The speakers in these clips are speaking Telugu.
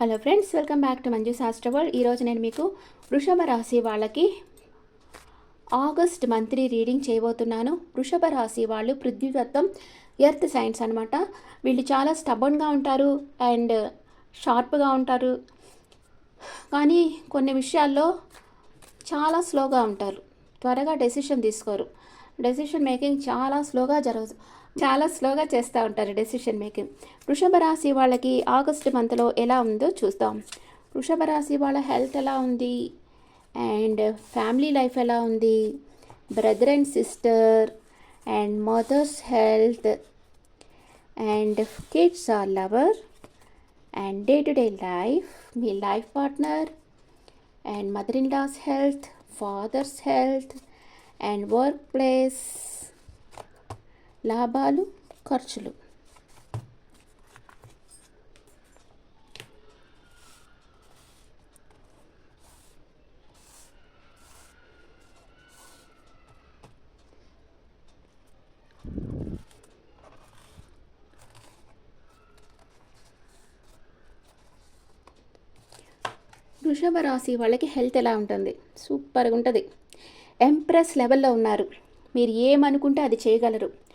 Hello friends welcome back to Manju Shastra world ఈరోజు నేను మీకు వృషభ రాశి వాళ్ళకి ఆగస్ట్ మంత్లీ రీడింగ్ చేయబోతున్నాను. వృషభ రాశి వాళ్ళు పృథ్వీతత్వం ఎర్త్ సైన్స్ అనమాట వీళ్ళు చాలా స్టబన్గా ఉంటారు అండ్ షార్ప్గా ఉంటారు. కానీ కొన్ని విషయాల్లో చాలా స్లోగా ఉంటారు. త్వరగా డెసిషన్ తీసుకోరు. డెసిషన్ మేకింగ్ చాలా స్లోగా జరగదు చాలా స్లోగా చేస్తూ ఉంటారు డెసిషన్ మేకింగ్ వృషభ రాశి వాళ్ళకి ఆగస్ట్ మంత్లో ఎలా ఉందో చూస్తాం. వృషభ రాశి వాళ్ళ హెల్త్ ఎలా ఉంది? అండ్ ఫ్యామిలీ లైఫ్ ఎలా ఉంది? Brother and sister and mother's health and kids or lover and day to day life me life partner and mother in law's health father's health and work place లాభాలు ఖర్చులు. వృషభ రాశి వాళ్ళకి హెల్త్ ఎలా ఉంటుంది? సూపర్గా ఉంటుంది. ఎంప్రెస్ లెవెల్లో ఉన్నారు. మీరు ఏమనుకుంటే అది చేయగలరు.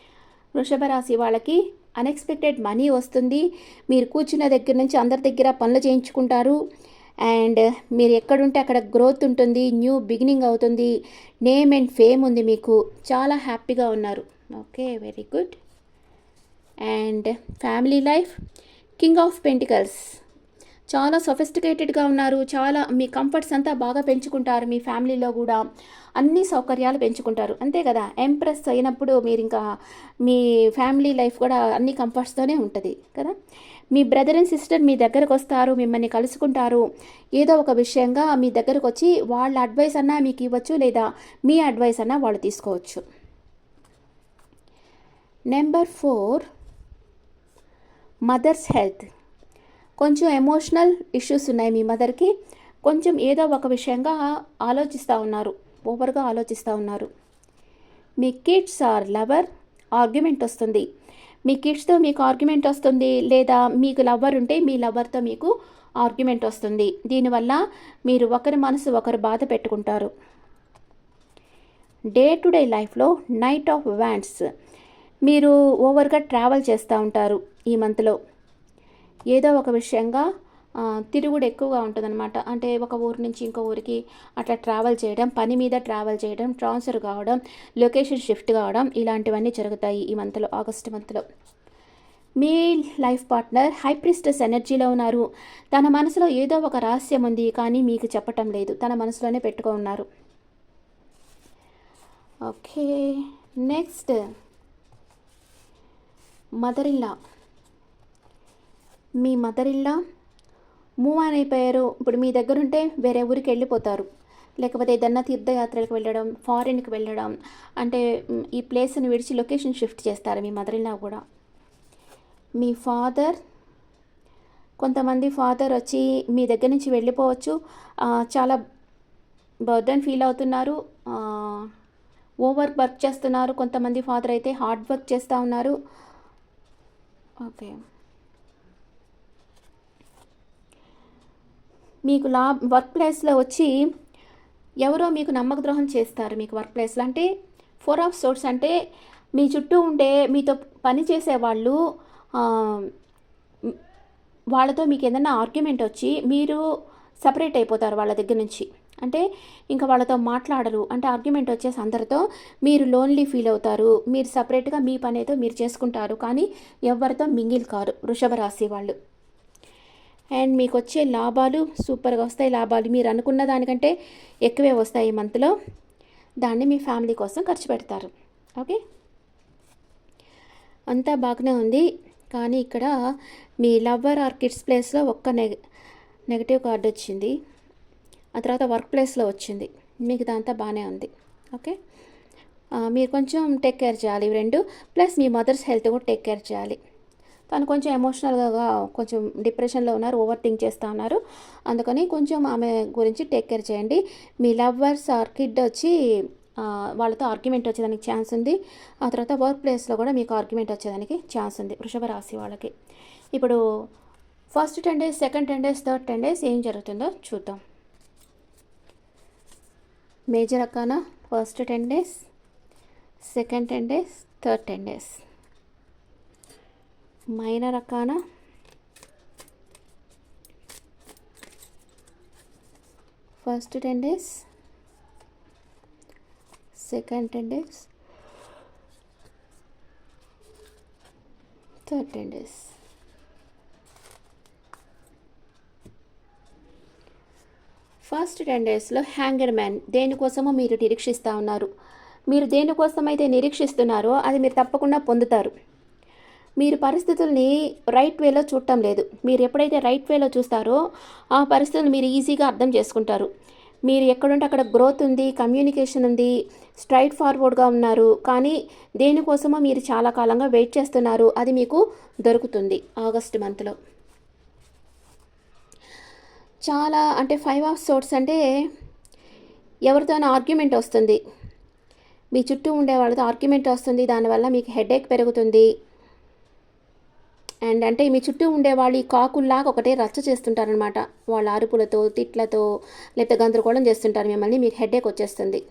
వృషభ రాశి వాళ్ళకి అన్ఎక్స్పెక్టెడ్ మనీ వస్తుంది. మీరు కూర్చున్న దగ్గర నుంచి అందరి దగ్గర పనులు చేయించుకుంటారు. అండ్ మీరు ఎక్కడుంటే అక్కడ గ్రోత్ ఉంటుంది న్యూ బిగినింగ్ అవుతుంది. నేమ్ అండ్ ఫేమ్ ఉంది మీకు. చాలా హ్యాపీగా ఉన్నారు. Okay very good and family life king of pentacles చాలా సొఫిస్టికేటెడ్గా ఉన్నారు. చాలా మీ కంఫర్ట్స్ అంతా బాగా పెంచుకుంటారు మీ ఫ్యామిలీలో కూడా. అన్ని సౌకర్యాలు పెంచుకుంటారు. అంతే కదా? ఎంప్రెస్ అయినప్పుడు మీరు ఇంకా మీ ఫ్యామిలీ లైఫ్ కూడా అన్ని కంఫర్ట్స్తోనే ఉంటుంది కదా? మీ బ్రదర్ అండ్ సిస్టర్ మీ దగ్గరకు వస్తారు మిమ్మల్ని కలుసుకుంటారు. ఏదో ఒక విషయంగా మీ దగ్గరకు వచ్చి వాళ్ళ అడ్వైస్ అన్నా మీకు ఇవ్వచ్చు లేదా మీ అడ్వైస్ అన్నా వాళ్ళు తీసుకోవచ్చు. నెంబర్ ఫోర్ మదర్స్ హెల్త్ కొంచెం ఎమోషనల్ ఇష్యూస్ ఉన్నాయి మీ మదర్కి కొంచెం ఏదో ఒక విషయంగా ఆలోచిస్తూ ఉన్నారు. ఓవర్గా ఆలోచిస్తూ ఉన్నారు. మీ కిడ్స్ ఆర్ లవర్ ఆర్గ్యుమెంట్ వస్తుంది. మీ కిడ్స్తో మీకు ఆర్గ్యుమెంట్ వస్తుంది లేదా మీకు లవ్వర్ ఉంటే మీ లవ్వర్తో మీకు ఆర్గ్యుమెంట్ వస్తుంది. దీనివల్ల మీరు ఒకరి మనసు ఒకరు బాధ పెట్టుకుంటారు. డే టు డే లైఫ్లో నైట్ ఆఫ్ వ్యాండ్స్ మీరు ఓవర్గా ట్రావెల్ చేస్తూ ఉంటారు ఈ మంత్లో ఏదో ఒక విషయంగా తిరుగుడు ఎక్కువగా ఉంటుందన్నమాట. అంటే ఒక ఊరు నుంచి ఇంకో ఊరికి అట్లా ట్రావెల్ చేయడం పని మీద ట్రావెల్ చేయడం ట్రాన్స్ఫర్ కావడం లొకేషన్ షిఫ్ట్ కావడం ఇలాంటివన్నీ జరుగుతాయి ఈ మంత్లో ఆగస్ట్ మంత్లో. మీ లైఫ్ పార్ట్నర్ హైప్రిస్టస్ ఎనర్జీలో ఉన్నారు. తన మనసులో ఏదో ఒక రహస్యం ఉంది కానీ మీకు చెప్పటం లేదు. తన మనసులోనే పెట్టుకో ఉన్నారు. Okay next. మదర్ ఇల్లా మీ మదర్ ఇల్లా మూవ్ ఆన్ అయిపోయారు. ఇప్పుడు మీ దగ్గర ఉంటే వేరే ఊరికి వెళ్ళిపోతారు. లేకపోతే ఏదన్నా తీర్థయాత్రలకు వెళ్ళడం ఫారిన్కి వెళ్ళడం అంటే ఈ ప్లేస్ని విడిచి లొకేషన్ షిఫ్ట్ చేస్తారు మీ మదర్ ఇల్లా కూడా? మీ ఫాదర్ కొంతమంది ఫాదర్ వచ్చి మీ దగ్గర నుంచి వెళ్ళిపోవచ్చు. చాలా బర్డన్ ఫీల్ అవుతున్నారు. ఓవర్ వర్క్ చేస్తున్నారు. కొంతమంది ఫాదర్ అయితే హార్డ్ వర్క్ చేస్తూ ఉన్నారు. ఓకే. మీకు లా వర్క్ ప్లేస్లో వచ్చి ఎవరో మీకు నమ్మక ద్రోహం చేస్తారు మీకు వర్క్ ప్లేస్లో అంటే ఫోర్ ఆఫ్ సోర్స్ అంటే మీ చుట్టూ ఉండే మీతో పని చేసే వాళ్ళు వాళ్ళతో మీకు ఏదైనా ఆర్గ్యుమెంట్ వచ్చి మీరు సపరేట్ అయిపోతారు వాళ్ళ దగ్గర నుంచి. అంటే ఇంకా వాళ్ళతో మాట్లాడరు. అంటే ఆర్గ్యుమెంట్ వచ్చేసి అందరితో మీరు లోన్లీ ఫీల్ అవుతారు. మీరు సపరేట్గా మీ పని మీరు చేసుకుంటారు. కానీ ఎవరితో మింగిల్ కారు వృషభ రాశి వాళ్ళు. అండ్ మీకు వచ్చే లాభాలు సూపర్గా వస్తాయి. లాభాలు మీరు అనుకున్న దానికంటే ఎక్కువే వస్తాయి ఈ మంత్లో. దాన్ని మీ ఫ్యామిలీ కోసం ఖర్చు పెడతారు. ఓకే? అంతా బాగానే ఉంది. కానీ ఇక్కడ మీ లవ్వర్ ఆర్ కిడ్స్ ప్లేస్లో ఒక్క నెగ నెగటివ్ కార్డు వచ్చింది. ఆ తర్వాత వర్క్ ప్లేస్లో వచ్చింది. మిగతా అంతా బాగానే ఉంది. ఓకే? మీరు కొంచెం టేక్ కేర్ చేయాలి ఇవి రెండు. ప్లస్ మీ మదర్స్ హెల్త్ కూడా టేక్ కేర్ చేయాలి. తను కొంచెం ఎమోషనల్గా కొంచెం డిప్రెషన్లో ఉన్నారు ఓవర్ థింక్ చేస్తూ ఉన్నారు. అందుకని కొంచెం ఆమె గురించి టేక్ కేర్ చేయండి. మీ లవ్వర్స్ ఆర్ కిడ్ వచ్చి వాళ్ళతో ఆర్గ్యుమెంట్ వచ్చేదానికి ఛాన్స్ ఉంది. ఆ తర్వాత వర్క్ ప్లేస్లో కూడా మీకు ఆర్గ్యుమెంట్ వచ్చేదానికి ఛాన్స్ ఉంది వృషభ రాశి వాళ్ళకి. ఇప్పుడు first ten days second ten days third ten days ఏం జరుగుతుందో చూద్దాం. Major arcana? First ten days second ten days third ten days minor arcana first ten days second ten days third ten days first ten డేస్లో హ్యాంగర్ మ్యాన్ దేనికోసమో మీరు నిరీక్షిస్తూ ఉన్నారు. మీరు దేనికోసమైతే నిరీక్షిస్తున్నారో అది మీరు తప్పకుండా పొందుతారు. మీరు పరిస్థితుల్ని రైట్ వేలో చూడటం లేదు. మీరు ఎప్పుడైతే రైట్ వేలో చూస్తారో ఆ పరిస్థితులు మీరు ఈజీగా అర్థం చేసుకుంటారు. మీరు ఎక్కడుంటే అక్కడ గ్రోత్ ఉంది కమ్యూనికేషన్ ఉంది స్ట్రైట్ ఫార్వర్డ్గా ఉన్నారు. కానీ దేనికోసమో మీరు చాలా కాలంగా వెయిట్ చేస్తున్నారు. అది మీకు దొరుకుతుంది ఆగస్ట్ మంత్లో చాలా అంటే ఫైవ్ ఆఫ్ సోర్ట్స్ అంటే ఎవరితోనో ఆర్గ్యుమెంట్ వస్తుంది. మీ చుట్టూ ఉండే వాళ్ళతో ఆర్గ్యుమెంట్ వస్తుంది. దానివల్ల మీకు హెడేక్ పెరుగుతుంది. అండ్ అంటే మీ చుట్టూ ఉండేవాళ్ళు ఈ కాకుల్లాగా ఒకటే రచ్చ చేస్తుంటారనమాట వాళ్ళ అరుపులతో తిట్లతో లేకపోతే గందరగోళం చేస్తుంటారు మిమ్మల్ని మీకు హెడేక్ వచ్చేస్తుంది.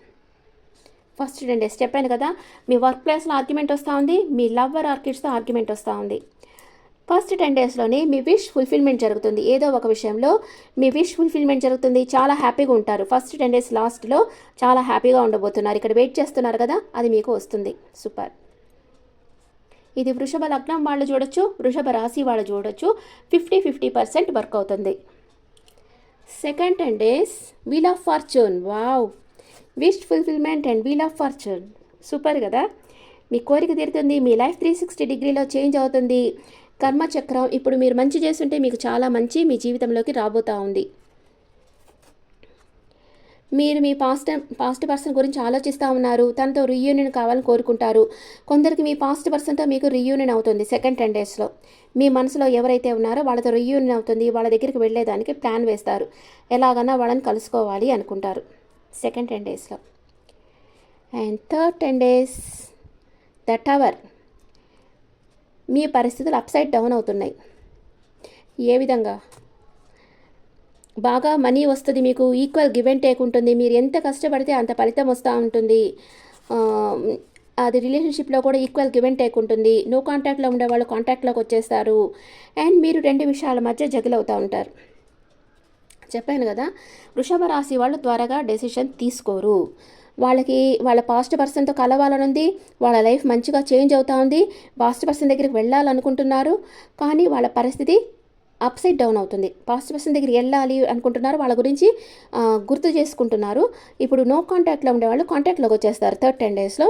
ఫస్ట్ టెన్ డేస్ చెప్పాను కదా మీ వర్క్ ప్లేస్లో ఆర్గ్యుమెంట్ వస్తూ ఉంది మీ లవ్వర్ ఆర్కిడ్స్తో ఆర్గ్యుమెంట్ వస్తూ ఉంది. ఫస్ట్ టెన్ డేస్లోనే మీ విష్ ఫుల్ఫిల్మెంట్ జరుగుతుంది. ఏదో ఒక విషయంలో మీ విష్ ఫుల్ఫిల్మెంట్ జరుగుతుంది చాలా హ్యాపీగా ఉంటారు. ఫస్ట్ టెన్ డేస్ లాస్ట్లో చాలా హ్యాపీగా ఉండబోతున్నారు. ఇక్కడ వెయిట్ చేస్తున్నారు కదా అది మీకు వస్తుంది. సూపర్. ఇది వృషభ లగ్నం వాళ్ళు చూడొచ్చు వృషభ రాశి వాళ్ళు చూడొచ్చు. ఫిఫ్టీ ఫిఫ్టీ పర్సెంట్ వర్క్ అవుతుంది. Second and days wheel of fortune wow wish fulfilment and wheel of fortune super కదా. మీ కోరిక తీరుతుంది మీ లైఫ్ త్రీ సిక్స్టీ డిగ్రీలో చేంజ్ అవుతుంది. కర్మచక్రం ఇప్పుడు మీరు మంచి చేస్తుంటే మీకు చాలా మంచి మీ జీవితంలోకి రాబోతూ ఉంది. మీరు మీ పాస్ట్ పాస్ట్ పర్సన్ గురించి ఆలోచిస్తూ ఉన్నారు. తనతో రీయూనియన్ కావాలని కోరుకుంటారు. కొందరికి మీ పాస్ట్ పర్సన్తో మీకు రీయూనియన్ అవుతుంది సెకండ్ టెన్ డేస్లో మీ మనసులో ఎవరైతే ఉన్నారో వాళ్ళతో రీయూనియన్ అవుతుంది. వాళ్ళ దగ్గరికి వెళ్ళేదానికి ప్లాన్ వేస్తారు. ఎలాగన్నా వాళ్ళని కలుసుకోవాలి అనుకుంటారు. సెకండ్ టెన్ డేస్లో and third ten days the tower మీ పరిస్థితులు అప్సైడ్ డౌన్ అవుతున్నాయి. ఏ విధంగా? బాగా మనీ వస్తుంది మీకు ఈక్వల్ గివ్ అండ్ టేక్ ఉంటుంది. మీరు ఎంత కష్టపడితే అంత ఫలితం వస్తూ ఉంటుంది. అది రిలేషన్షిప్లో కూడా ఈక్వల్ గివ్ అండ్ టేక్ ఉంటుంది. నో కాంటాక్ట్లో ఉండే వాళ్ళు కాంటాక్ట్లోకి వచ్చేస్తారు. అండ్ మీరు రెండు విషయాల మధ్య జగిల్ అవుతూ ఉంటారు. చెప్పాను కదా వృషభ రాశి వాళ్ళు త్వరగా డెసిషన్ తీసుకోరు. వాళ్ళకి వాళ్ళ పాస్ట్ పర్సన్తో కలవాలనుంది వాళ్ళ లైఫ్ మంచిగా చేంజ్ అవుతూ ఉంది. పాస్ట్ పర్సన్ దగ్గరికి వెళ్ళాలనుకుంటున్నారు. కానీ వాళ్ళ పరిస్థితి అప్సైడ్ డౌన్ అవుతుంది. పాస్ట్ పర్సన్ దగ్గరికి వెళ్ళాలి అనుకుంటున్నారు. వాళ్ళ గురించి గుర్తు చేసుకుంటున్నారు. ఇప్పుడు నో కాంటాక్ట్లో ఉండేవాళ్ళు కాంటాక్ట్లోకి వచ్చేస్తారు థర్డ్ టెన్ డేస్లో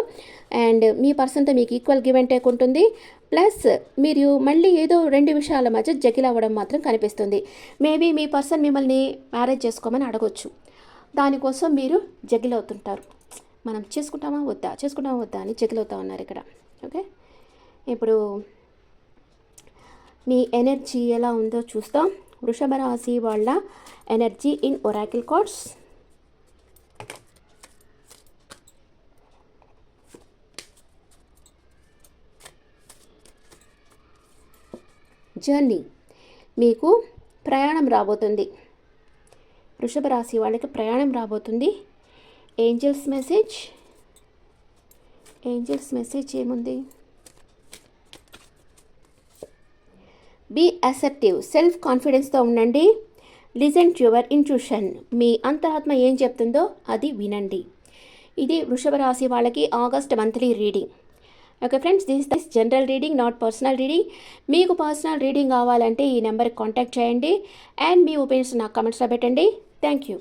అండ్ మీ పర్సన్తో మీకు ఈక్వల్ గివ్ అండ్ టేక్ ఉంటుంది. ప్లస్ మీరు మళ్ళీ ఏదో రెండు విషయాల మధ్య జగిల్ అవ్వడం మాత్రం కనిపిస్తుంది. మేబీ మీ పర్సన్ మిమ్మల్ని మ్యారేజ్ చేసుకోమని అడగొచ్చు. దానికోసం మీరు జగిల్ అవుతుంటారు. మనం చేసుకుంటామా? వద్దా? చేసుకుంటామా? వద్దా? అని జగిల్ అవుతా ఉన్నారు ఇక్కడ. ఓకే ఇప్పుడు మీ ఎనర్జీ ఎలా ఉందో చూస్తాం. వృషభ రాశి వాళ్ళ energy in oracle cards journey. మీకు ప్రయాణం రాబోతుంది. వృషభ రాశి వాళ్ళకి ప్రయాణం రాబోతుంది. Angels message. ఏంజల్స్ మెసేజ్ ఏముంది? బీ అసెప్టివ్ సెల్ఫ్ కాన్ఫిడెన్స్తో ఉండండి. లిజన్ యువర్ ఇంట్యూషన్ మీ అంతరాత్మ ఏం చెప్తుందో అది వినండి. ఇది వృషభ రాశి వాళ్ళకి August monthly reading. Okay friends this this general reading not personal reading మీకు పర్సనల్ రీడింగ్ కావాలంటే ఈ నెంబర్కి కాంటాక్ట్ చేయండి. అండ్ మీ ఒపీనియన్స్ నాకు కమెంట్స్లో పెట్టండి. Thank you